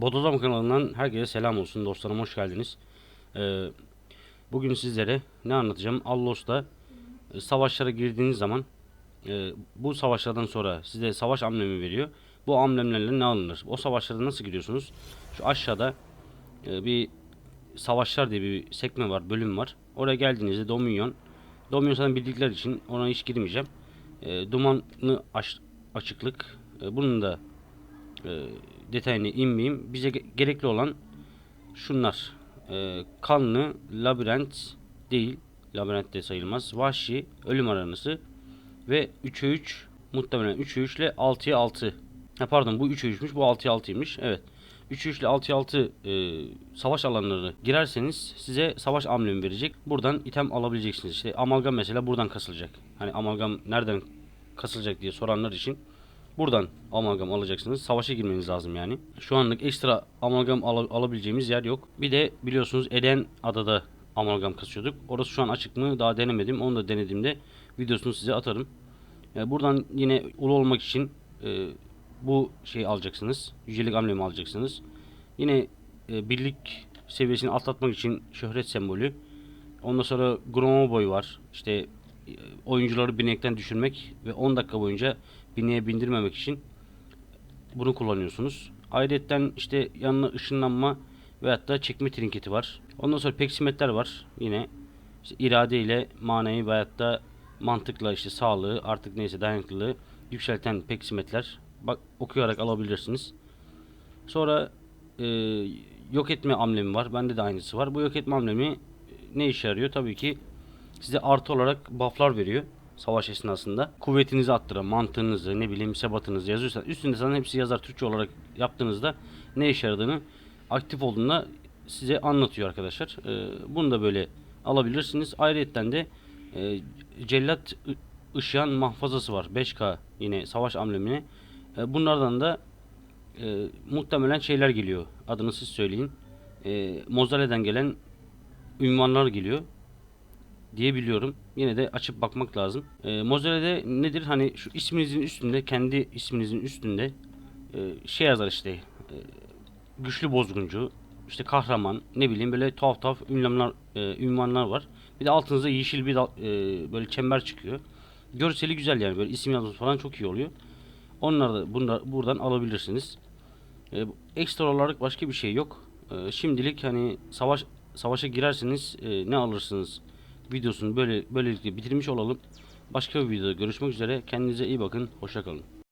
Bodozam kanalından herkese selam olsun dostlarım hoş geldiniz. Ee, bugün sizlere ne anlatacağım? Allos'ta e, savaşlara girdiğiniz zaman e, bu savaşlardan sonra size savaş amblemi veriyor. Bu amblemlerle ne alınır? O savaşlara nasıl giriyorsunuz? Şu aşağıda e, bir savaşlar diye bir sekme var, bölüm var. Oraya geldiğinizde Dominion. Dominion zaten bildikler için ona hiç girmeyeceğim. E, dumanlı aş- açıklık. E, bunun da e, detayını inmeyeyim. Bize ge- gerekli olan şunlar. E, kanlı, labirent değil. Labirent de sayılmaz. Vahşi, ölüm aranısı ve 3'e 3 muhtemelen 3'e 3 ile 6'ya 6. Ha pardon bu 3'e 3'müş bu 6'ya 6'ymış. Evet. 3'e 3 ile 6'ya 6 e, savaş alanları girerseniz size savaş amblemi verecek. Buradan item alabileceksiniz. İşte amalgam mesela buradan kasılacak. Hani amalgam nereden kasılacak diye soranlar için Buradan amalgam alacaksınız. Savaşa girmeniz lazım yani. Şu anlık ekstra amalgam ala- alabileceğimiz yer yok. Bir de biliyorsunuz Eden adada amalgam kasıyorduk. Orası şu an açık mı daha denemedim. Onu da denediğimde videosunu size atarım. Yani buradan yine ulu olmak için e, bu şeyi alacaksınız. Yücelik amblemi alacaksınız. Yine e, birlik seviyesini atlatmak için şöhret sembolü. Ondan sonra Gromo boy var. İşte e, oyuncuları binekten düşürmek ve 10 dakika boyunca bineğe bindirmemek için bunu kullanıyorsunuz. Ayrıca işte yanına ışınlanma veyahut da çekme trinketi var. Ondan sonra peksimetler var. Yine işte irade ile manayı veyahut da mantıkla işte sağlığı artık neyse dayanıklılığı yükselten peksimetler bak okuyarak alabilirsiniz. Sonra e, yok etme amblemi var. Bende de aynısı var. Bu yok etme amblemi ne işe yarıyor? Tabii ki size artı olarak bufflar veriyor savaş esnasında. Kuvvetinizi arttıran, mantığınızı, ne bileyim sebatınızı yazıyorsan üstünde sana hepsi yazar Türkçe olarak yaptığınızda ne işe yaradığını aktif olduğunda size anlatıyor arkadaşlar. Ee, bunu da böyle alabilirsiniz. Ayrıca de e, cellat ışıyan mahfazası var. 5K yine savaş amblemine. E, bunlardan da e, muhtemelen şeyler geliyor. Adını siz söyleyin. E, Mozale'den gelen ünvanlar geliyor diye biliyorum. Yine de açıp bakmak lazım. E, Mozile'de nedir? Hani şu isminizin üstünde, kendi isminizin üstünde e, şey yazar işte. e, güçlü bozguncu, işte kahraman, ne bileyim böyle tuhaf tuhaf ünlemler, e, ünvanlar var. Bir de altınızda yeşil bir dal- e, böyle çember çıkıyor. Görseli güzel yani böyle isim yazması falan çok iyi oluyor. Onları da bunda, buradan alabilirsiniz. E, ekstra olarak başka bir şey yok. E, şimdilik hani savaş savaşa girerseniz e, ne alırsınız videosunu böyle böylelikle bitirmiş olalım. Başka bir videoda görüşmek üzere. Kendinize iyi bakın. Hoşça kalın.